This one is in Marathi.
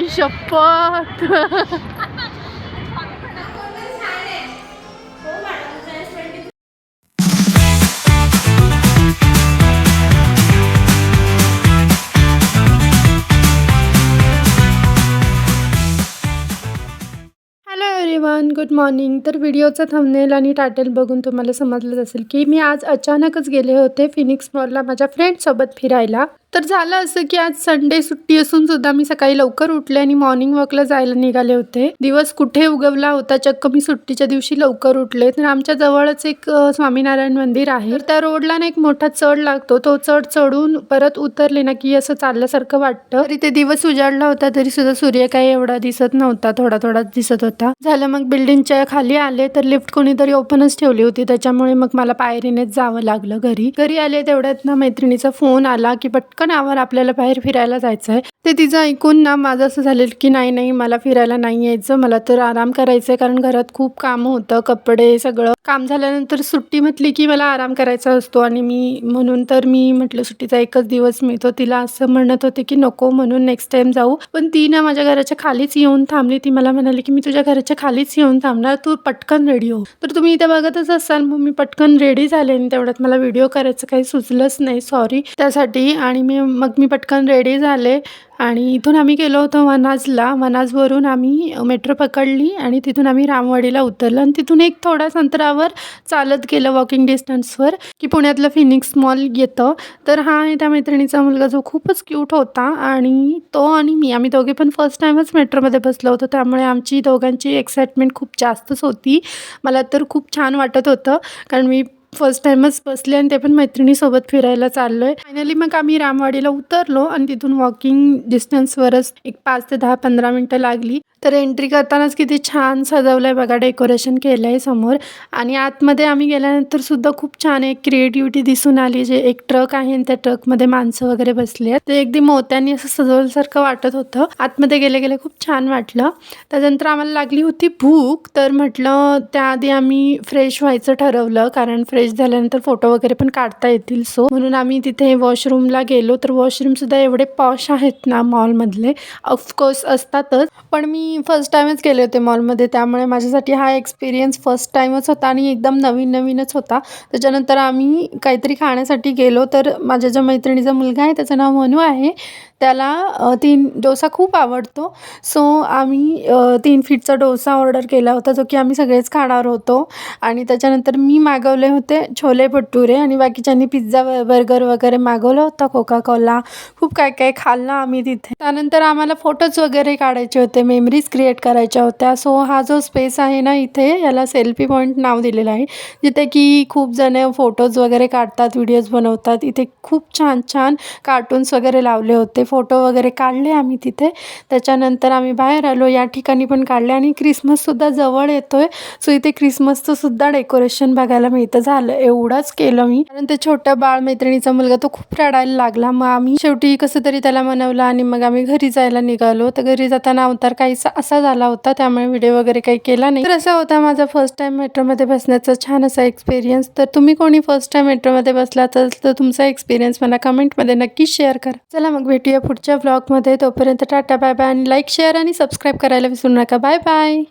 आई शपथ हॅलो गुड मॉर्निंग तर व्हिडिओचा थंबनेल आणि टायटल बघून तुम्हाला समजलंच असेल की मी आज अचानकच गेले होते फिनिक्स मॉलला माझ्या फ्रेंडसोबत फिरायला. तर झालं असं की आज संडे सुट्टी असून सुद्धा मी सकाळी लवकर उठले आणि मॉर्निंग वॉकला जायला निघाले होते. दिवस कुठे उगवला होता? चक्क मी सुट्टीच्या दिवशी लवकर उठले. तर आमच्या जवळच एक स्वामीनारायण मंदिर आहे. तर त्या रोडला ना एक मोठा चढ लागतो. तो चढ चढून परत उतरले ना की असं चालल्यासारखं वाटतं. तरी ते दिवस उजाडला होता तरी सुद्धा सूर्य काही एवढा दिसत नव्हता. थोडा थोडा दिसत होता. झालं मग बिल्डिंगच्या खाली आले तर लिफ्ट कोणीतरी ओपनच ठेवली होती. त्याच्यामुळे मग मला पायरीनेच जावं लागलं घरी. घरी आले तेवढ्यात ना मैत्रिणीचा फोन आला की पटकन आवर आपल्याला बाहेर फिरायला जायचं आहे ते तिचं ऐकून ना माझं असं झालेलं की नाही नाही मला फिरायला नाही यायचं. मला तर आराम करायचं आहे कारण घरात खूप काम होतं कपडे सगळं. काम झाल्यानंतर सुट्टी म्हटली की मला आराम करायचा असतो आणि मी म्हणून तर मी म्हटलं सुट्टीचा एकच दिवस मिळतो. तिला असं म्हणत होते की नको म्हणून नेक्स्ट टाइम जाऊ. पण ती ना माझ्या घराच्या खालीच येऊन थांबली. ती मला म्हणाली की मी तुझ्या घराच्या खालीच येऊन थांबणार. तू पटकन रेडी हो. तर तुम्ही इथे बघतच असाल. मग मी पटकन रेडी झाले आणि तेवढ्यात मला व्हिडिओ करायचं काही सुचलंच नाही. सॉरी त्यासाठी आणि मी मग मी पटकन रेडी झाले. आणि इथून आम्ही गेलो होतो वनाजला. वनाजवरून आम्ही मेट्रो पकडली आणि तिथून आम्ही रामवाडीला उतरलो. आणि तिथून एक थोड्याच अंतरावर चालत गेलं वॉकिंग डिस्टन्सवर की पुण्यातलं फिनिक्स मॉल येतं. तर हा आहे त्या मैत्रिणीचा मुलगा जो खूपच क्यूट होता आणि तो आणि मी आम्ही दोघे पण फर्स्ट टाईमच मेट्रोमध्ये बसलो होतो. त्यामुळे आमची दोघांची एक्साइटमेंट खूप जास्तच होती. मला तर खूप छान वाटत होतं. कारण मी फर्स्ट टाईमच बसले आणि ते पण मैत्रिणीसोबत फिरायला चाललो आहे फायनली मग आम्ही रामवाडीला उतरलो आणि तिथून वॉकिंग डिस्टन्सवरच एक पाच ते दहा पंधरा मिनटं लागली. तर एंट्री करतानाच किती छान सजवलं आहे बघा डेकोरेशन केलं आहे समोर. आणि आतमध्ये आम्ही गेल्यानंतर सुद्धा खूप छान एक क्रिएटिव्हिटी दिसून आली जे एक ट्रक आहे आणि त्या ट्रकमध्ये माणसं वगैरे बसली आहेत. ते अगदी मोत्यांनी असं सजवल्यासारखं वाटत होतं. आतमध्ये गेले गेले खूप छान वाटलं. त्यानंतर आम्हाला लागली होती भूक तर म्हटलं त्याआधी आम्ही फ्रेश व्हायचं ठरवलं कारण फ्रेश झाल्यानंतर फोटो वगैरे पण काढता येतील. सो म्हणून आम्ही तिथे वॉशरूमला गेलो. तर वॉशरूमसुद्धा एवढे पॉश आहेत ना मॉलमधले ऑफकोर्स असतातच. पण मी फर्स्ट टाईमच गेले होते मॉलमध्ये त्यामुळे माझ्यासाठी हा एक्सपिरियन्स फर्स्ट टाईमच होता आणि एकदम नवीन नवीनच होता. त्याच्यानंतर आम्ही काहीतरी खाण्यासाठी गेलो. तर माझ्या ज्या मैत्रिणीचा मुलगा आहे त्याचं नाव मनू आहे. त्याला तीन डोसा खूप आवडतो. सो आम्ही तीन फीटचा डोसा ऑर्डर केला होता जो की आम्ही सगळेच खाणार होतो. आणि त्याच्यानंतर मी मागवले होते. छोले भटुरे आणि बाकीच्यांनी पिझ्झा बर्गर वगैरे मागवलं होतं कोका कोला खूप काय काय खाल्लं आम्ही तिथे. त्यानंतर आम्हाला फोटोज वगैरे काढायचे होते मेमरीज क्रिएट करायच्या होत्या. सो हा जो स्पेस आहे ना इथे याला सेल्फी पॉईंट नाव दिलेलं आहे. जिथे की खूप जण फोटोज वगैरे काढतात व्हिडिओज बनवतात. इथे खूप छान छान कार्टून्स वगैरे लावले होते. फोटो वगैरे काढले आम्ही तिथे. त्याच्यानंतर आम्ही बाहेर आलो. या ठिकाणी पण काढले. आणि क्रिसमससुद्धा जवळ येतोय. सो इथे क्रिसमसचं सुद्धा डेकोरेशन बघायला मिळतं. झालं एवढंच केलं मी. कारण ते छोट्या बाळ मैत्रिणीचा मुलगा तो खूप रडायला लागला. मग आम्ही शेवटी कसं तरी त्याला मनवलं आणि मग आम्ही घरी जायला निघालो. तर घरी जाताना अवतार काहीसा असा झाला होता. त्यामुळे व्हिडिओ वगैरे काही केला नाही. तर असा होता माझा फर्स्ट टाइम मेट्रोमध्ये बसण्याचा छान असा एक्सपिरियन्स तर तुम्ही कोणी फर्स्ट टाइम मेट्रोमध्ये बसला तर तर तुमचा एक्सपिरियन्स मला कमेंटमध्ये नक्की शेअर करा. चला मग भेटूया पुढच्या ब्लॉगमध्ये तोपर्यंत टाटा बाय बाय आणि लाईक शेअर आणि सबस्क्राईब करायला विसरू नका. Bye bye